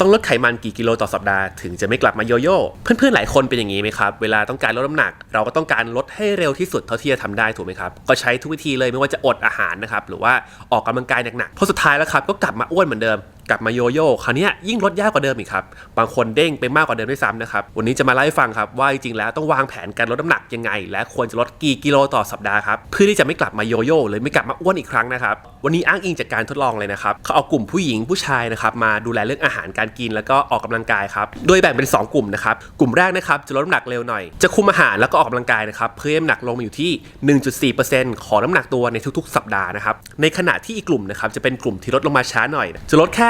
ต้องลดไขมันกี่กิโลต่อสัปดาห์ถึงจะไม่กลับมาโยโย่เพื่อนๆหลายคนเป็นอย่างนี้ไหมครับเวลาต้องการลดน้ำหนัก เราก็ต้องการลดให้เร็วที่สุดเท่าที่จะทำได้ถูกไหมครับก็ใช้ทุกวิธีเลยไม่ว่าจะอดอาหารนะครับหรือว่าออกกำลังกายหนักๆเพราะสุดท้ายแล้วครับก็กลับมาอ้วนเหมือนเดิมกลับมาโยโย่คราวนี้ยิ่งลดยากกว่าเดิมอีกครับ บางคนเด้งไปมากกว่าเดิมด้วยซ้ำนะครับ วันนี้จะมาเล่าให้ฟังครับว่าจริงๆแล้วต้องวางแผนการลดน้ำหนักยังไง และควรจะลดกี่กิโลต่อสัปดาห์ครับ เพื่อที่จะไม่กลับมาโยโย่หรือไม่กลับมาอ้วนอีกครั้งนะครับวันนี้อ้างอิงจากการทดลองเลยนะครับเขาเอากลุ่มผู้หญิงผู้ชายนะครับมาดูแลเรื่องอาหารการกินแล้วก็ออกกำลังกายครับโดยแบ่งเป็น 2 กลุ่มนะครับกลุ่มแรกนะครับจะลดน้ำหนักเร็วหน่อย จะคุมอาหารแล้วก็ออกกำลังกายนะครับเพื่อให้น้ำหนักลงมาอยู่ที่ 1.4%ของน้ำหนักตัวในทุกๆ สัปดาห์นะครับในขณะที่อีกกลุ่มนะครับจะเป็นกลุ่มที่ลดลงมาช้าหน่อย จะลดแค่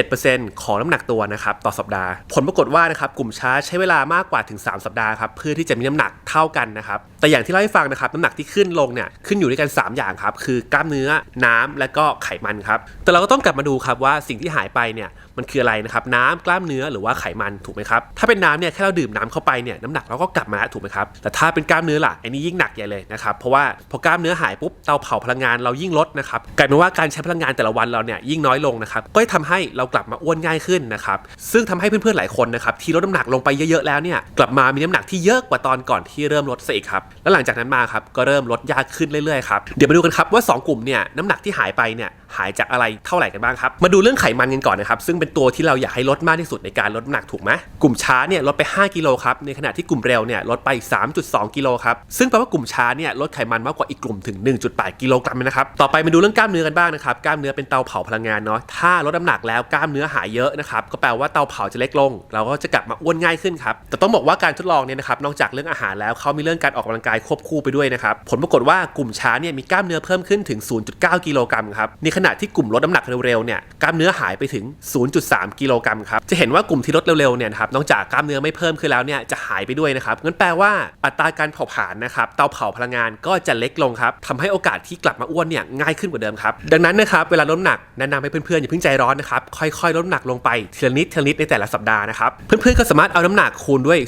0.7%ของน้ำหนักตัวนะครับต่อสัปดาห์ ผลปรากฏว่านะครับกลุ่มช้าใช้เวลามากกว่าถึง 3 สัปดาห์ครับเพื่อที่จะมีน้ำหนักเท่ากันนะครับแต่อย่างที่เล่าให้ฟังนะครับน้ำหนักที่ขึ้นลงเนี่ยขึ้นอยู่ด้วยกัน 3 อย่างครับ คือกล้ามเนื้อน้ำและก็ไขมันครับ แต่เราก็ต้องกลับมาดูครับว่าสิ่งที่หายไปเนี่ยมันคืออะไรนะครับน้ำกล้ามเนื้อหรือว่าไขมันถูกไหมครับถ้าเป็นน้ำเนี่ยแค่เราดื่มน้ำเข้าไปเนี่ยน้ำหนักเราก็กลับมาแล้วถูกไหมครับแต่ถ้าเป็นกล้ามเนื้อล่ะอันนี้ยิ่งหนักใหญ่เลยนะครับเพราะว่าพอกล้ามเนื้อหายปุ๊บเตาเผาพลังงานเรายิ่งลดนะครับกลายเป็นว่าการใช้พลังงานแต่ละวันเราเนี่ยยิ่งน้อยลงนะครับก็จะทำให้เรากลับมาอ้วนง่ายขึ้นนะครับซึ่งทำให้เพื่อนๆหลายคนนะครับที่ลดน้ำหนักลงไปเยอะๆแล้วเนี่ยกลับมามีน้ำหนักที่เยอะกว่าตอนก่อนที่เริ่มลดซะอีกครับแล้วหลังจากนั้นมาครับก็เริ่มลดยากขึ้นเรื่อยๆครับเดี๋ยวมาดูกันครับว่าสองกลุ่มเนี่ยน้ำหนักที่หายไปเนี่ยหายจากอะไรเท่าไหร่กันบ้างครับ มาดูเรื่องไขมันกันก่อนนะครับซึ่งเป็นตัวที่เราอยากให้ลดมากที่สุดในการลดน้ำหนักถูกไหมกลุ่มช้าเนี่ยลดไป 5 กิโลครับในขณะที่กลุ่มเร็วเนี่ยลดไป 3.2 กิโลครับซึ่งแปลว่ากลุ่มช้าเนี่ยลดไขมันมากกว่าอีกกลุ่มถึง 1.8 กิโลกรัมนะครับต่อไปมาดูเรื่องกล้ามเนื้อกันบ้างนะครับกล้ามเนื้อเป็นเตาเผาพลังงานเนาะถ้าลดน้ำหนักแล้วกล้ามเนื้อหายเยอะนะครับก็แปลว่าเตาเผาจะเล็กลง เราก็จะกลับมาอ้วนง่ายขึ้นครับแต่ต้องบอกว่าการทดลองเนี่ยนะครับนอกจากเรื่องอาหารแล้วเขามีเรื่องการออกกำลังกายควบคู่ไปด้วยนะครับผลปรากฏว่ากลุ่มช้าเนี่ยมีกล้ามเนื้อเพิ่มขึ้นถึง 0.9 กิโลกรัมครับในขขณะที่กลุ่มลดน้ำหนักเร็วๆเนี่ยกล้ามเนื้อหายไปถึง 0.3 กิโลกรัมครับจะเห็นว่ากลุ่มที่ลดเร็วๆเนี่ยครับนอกจากกล้ามเนื้อไม่เพิ่มขึ้นแล้วเนี่ยจะหายไปด้วยนะครับงั้นแปลว่าอัตราการเผาผลาญนะครับเตาเผาพลังงานก็จะเล็กลงครับทำให้โอกาสที่กลับมาอ้วนเนี่ยง่ายขึ้นกว่าเดิมครับดังนั้นนะครับเวลาลดน้ำหนักแนะนำให้เพื่อนๆอย่าเพิ่งใจร้อนนะครับค่อยๆลดน้ำหนักลงไปทีละนิดทีละนิดในแต่ละสัปดาห์นะครับเพื่อนๆก็สามารถเอาน้ำหนักคูณด้วย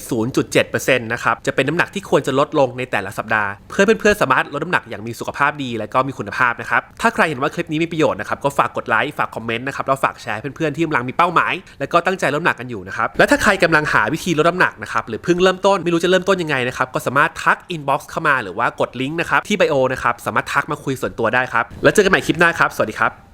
0.7%นะครับจะเป็นน้ำหนักที่ควรจะลดลงในแต่ละสัปดาห์ เพื่อเพื่อนๆสามารถลดน้ำหนักอย่างมีสุขภาพดีและก็มีคุณภาพนะครับถ้าใครเห็นว่าคลิปนี้มีประโยชน์นะครับก็ฝากกดไลค์ฝากคอมเมนต์นะครับแล้วฝากแชร์เพื่อนๆที่กำลังมีเป้าหมาย และก็ตั้งใจลดน้ำหนักกันอยู่นะครับและถ้าใครกำลังหาวิธีลดน้ำหนักนะครับหรือเพิ่งเริ่มต้นไม่รู้จะเริ่มต้นยังไงนะครับก็สามารถทักอินบ็อกซ์เข้ามาหรือว่ากดลิงก์นะครับที่ไบโอนะครับสามารถทักมาคุยส่วนตัวได้ครับแล้วเจอกันใหม่คลิปหน้าครับสวัสดีครับ